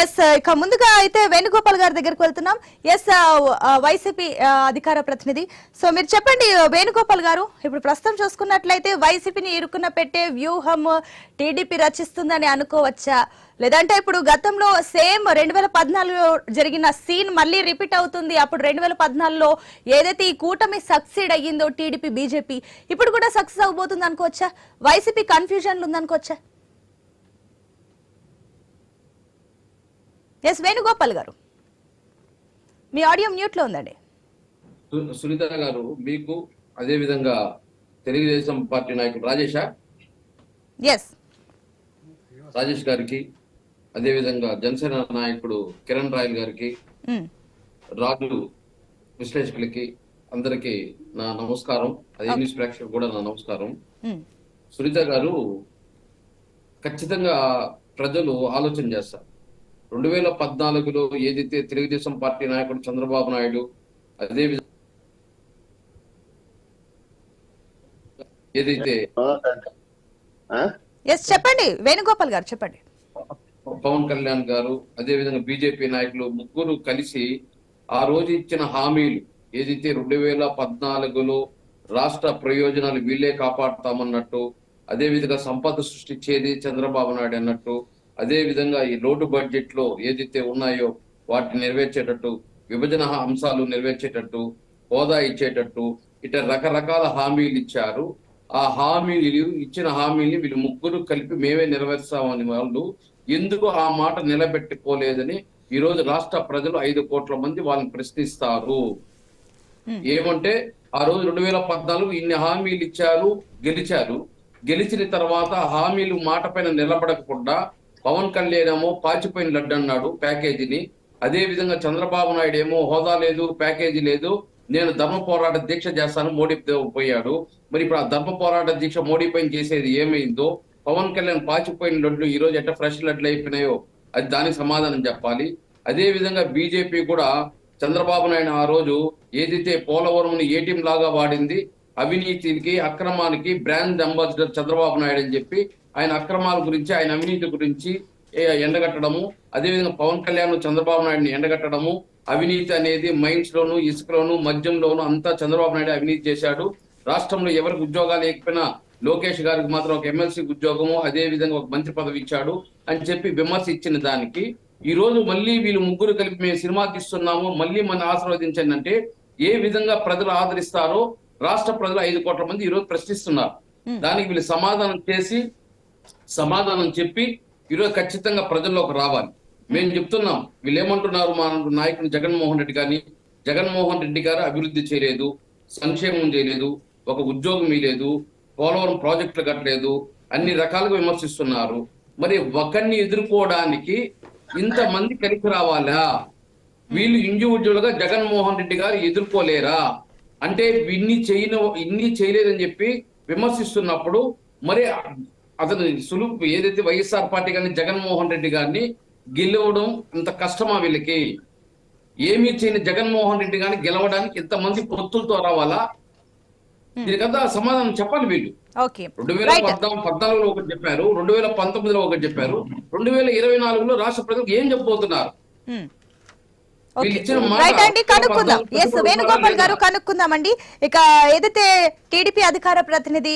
Yes ఇక ముందుగా అయితే వేణుగోపాల్ గారి దగ్గరకు వెళ్తున్నాం. ఎస్ వైసీపీ అధికార ప్రతినిధి. సో మీరు చెప్పండి వేణుగోపాల్ గారు ఇప్పుడు ప్రస్తుతం చూసుకున్నట్లయితే వైసీపీని ఇరుకున్న పెట్టే వ్యూహం టీడీపీ రచిస్తుందని అనుకోవచ్చా? లేదంటే ఇప్పుడు గతంలో సేమ్ రెండు వేల పద్నాలుగులో జరిగిన సీన్ మళ్ళీ రిపీట్ అవుతుంది. అప్పుడు రెండు వేల పద్నాలుగులో ఏదైతే ఈ కూటమి సక్సీడ్ అయ్యిందో టీడీపీ బీజేపీ ఇప్పుడు కూడా సక్సెస్ అవ్వబోతుంది అనుకోవచ్చా? వైసీపీ కన్ఫ్యూజన్లు ఉందనుకోవచ్చా? ఎస్ వేణుగోపాల్ గారు. మీ ఆడియో మ్యూట్లో ఉందండి సునీత గారు మీకు అదే విధంగా తెలుగుదేశం పార్టీ నాయకుడు రాజేషా? ఎస్. రాజేష్ గారికి అదే విధంగా జనసేన నాయకుడు కిరణ్ రాయల్ గారికి రాజు విశ్లేషకులకి అందరికి నా నమస్కారం. అదే న్యూస్ ప్రేక్షకులకు కూడా నా నమస్కారం. సునీత గారు ఖచ్చితంగా ప్రజలు ఆలోచన చేస్తారు. రెండు వేల పద్నాలుగులో ఏదైతే తెలుగుదేశం పార్టీ నాయకుడు చంద్రబాబు నాయుడు అదే విధంగా ఏదైతే చెప్పండి. వేణుగోపాల్ గారు చెప్పండి. పవన్ కళ్యాణ్ గారు అదే విధంగా బీజేపీ నాయకులు ముగ్గురు కలిసి ఆ రోజు ఇచ్చిన హామీలు ఏదైతే రెండు వేల పద్నాలుగులో రాష్ట్ర ప్రయోజనాలు వీళ్ళే కాపాడుతామన్నట్టు అదే విధంగా సంపద సృష్టించేది చంద్రబాబు నాయుడు అన్నట్టు అదే విధంగా ఈ రోడ్డు బడ్జెట్లో ఏదైతే ఉన్నాయో వాటిని నెరవేర్చేటట్టు విభజన అంశాలు నెరవేర్చేటట్టు హోదా ఇచ్చేటట్టు ఇట్లా రకరకాల హామీలు ఇచ్చారు. ఆ హామీలు ఇచ్చిన హామీని వీళ్ళు ముగ్గురు కలిపి మేమే నెరవేర్స్తామని వాళ్ళు ఎందుకు ఆ మాట నిలబెట్టుకోలేదని ఈ రోజు రాష్ట్ర ప్రజలు ఐదు కోట్ల మంది వాళ్ళని ప్రశ్నిస్తారు. ఏమంటే ఆ రోజు రెండు వేల పద్నాలుగు ఇన్ని హామీలు ఇచ్చారు గెలిచారు. గెలిచిన తర్వాత హామీలు మాట పైన నిలబడకుండా పవన్ కళ్యాణ్ ఏమో పాచిపోయిన లడ్డు అన్నాడు ప్యాకేజీని. అదే విధంగా చంద్రబాబు నాయుడు ఏమో హోదా లేదు ప్యాకేజీ లేదు. నేను ధర్మ పోరాట దీక్ష చేస్తాను మోడీ పోయాడు. మరి ఇప్పుడు ఆ ధర్మ పోరాట దీక్ష మోడీ పైన చేసేది ఏమైందో? పవన్ కళ్యాణ్ పాచిపోయిన లడ్లు ఈ రోజు ఎట్లా ఫ్రెష్ లడ్లు అయిపోయినాయో? అది దానికి సమాధానం చెప్పాలి. అదే విధంగా బీజేపీ కూడా చంద్రబాబు నాయుడు ఆ రోజు ఏదైతే పోలవరం ఏటీఎం లాగా వాడింది అవినీతికి అక్రమానికి బ్రాండ్ అంబాసిడర్ చంద్రబాబు నాయుడు అని చెప్పి ఆయన అక్రమాల గురించి ఆయన అవినీతి గురించి ఎండగట్టడము అదేవిధంగా పవన్ కళ్యాణ్ చంద్రబాబు నాయుడిని ఎండగట్టడము అవినీతి అనేది మైన్స్ లోను ఇసుకలోను మద్యంలోను అంతా చంద్రబాబు నాయుడు అవినీతి చేశాడు. రాష్ట్రంలో ఎవరికి ఉద్యోగాలు లేకపోయినా లోకేష్ గారికి మాత్రం ఒక ఎమ్మెల్సీ ఉద్యోగము అదే విధంగా ఒక మంత్రి పదవి ఇచ్చాడు అని చెప్పి విమర్శ ఇచ్చిన దానికి. ఈ రోజు మళ్ళీ వీళ్ళు ముగ్గురు కలిపి మేము సినిమా తీస్తున్నాము మళ్ళీ మన ఆశీర్వదించండి అంటే ఏ విధంగా ప్రజలు ఆదరిస్తారో రాష్ట్ర ప్రజలు ఐదు కోట్ల మంది ఈ రోజు ప్రశ్నిస్తున్నారు దానికి వీళ్ళు సమాధానం చేసి సమాధానం చెప్పి ఈరోజు ఖచ్చితంగా ప్రజల్లోకి రావాలి. మేము చెప్తున్నాం వీళ్ళు ఏమంటున్నారు మా నాయకుడు జగన్మోహన్ రెడ్డి గారిని జగన్మోహన్ రెడ్డి గారు అభివృద్ధి చేయలేదు సంక్షేమం చేయలేదు ఒక ఉద్యోగం ఇలేదు పోలవరం ప్రాజెక్టులు కట్టలేదు అన్ని రకాలుగా విమర్శిస్తున్నారు. మరి ఒకరిని ఎదుర్కోవడానికి ఇంతమంది కలిసి రావాలా? వీళ్ళు ఇండివిజువల్గా జగన్మోహన్ రెడ్డి గారు ఎదుర్కోలేరా? అంటే ఇన్ని చేయను ఇన్ని చేయలేదని చెప్పి విమర్శిస్తున్నప్పుడు మరి అతను సులువు ఏదైతే వైఎస్ఆర్ పార్టీ కానీ జగన్మోహన్ రెడ్డి గారిని గెలవడం అంత కష్టమా వీళ్ళకి? ఏమీ చేయని జగన్మోహన్ రెడ్డి గారిని గెలవడానికి ఇంతమంది పొత్తులతో రావాలా? దీనికంతా సమాధానం చెప్పాలి వీళ్ళు. రెండు వేల పద్నాలుగు పద్నాలుగులో ఒకటి చెప్పారు రెండు వేల పంతొమ్మిదిలో ఒకటి చెప్పారు రెండు వేల ఇరవై నాలుగులో రాష్ట్ర ప్రజలకు ఏం చెప్పబోతున్నారు? రైట్ అండి కనుక్కుందాం. ఎస్ వేణుగోపాల్ గారు? కనుక్కుందామండి. ఇక ఏదైతే టీడీపీ అధికార ప్రతినిధి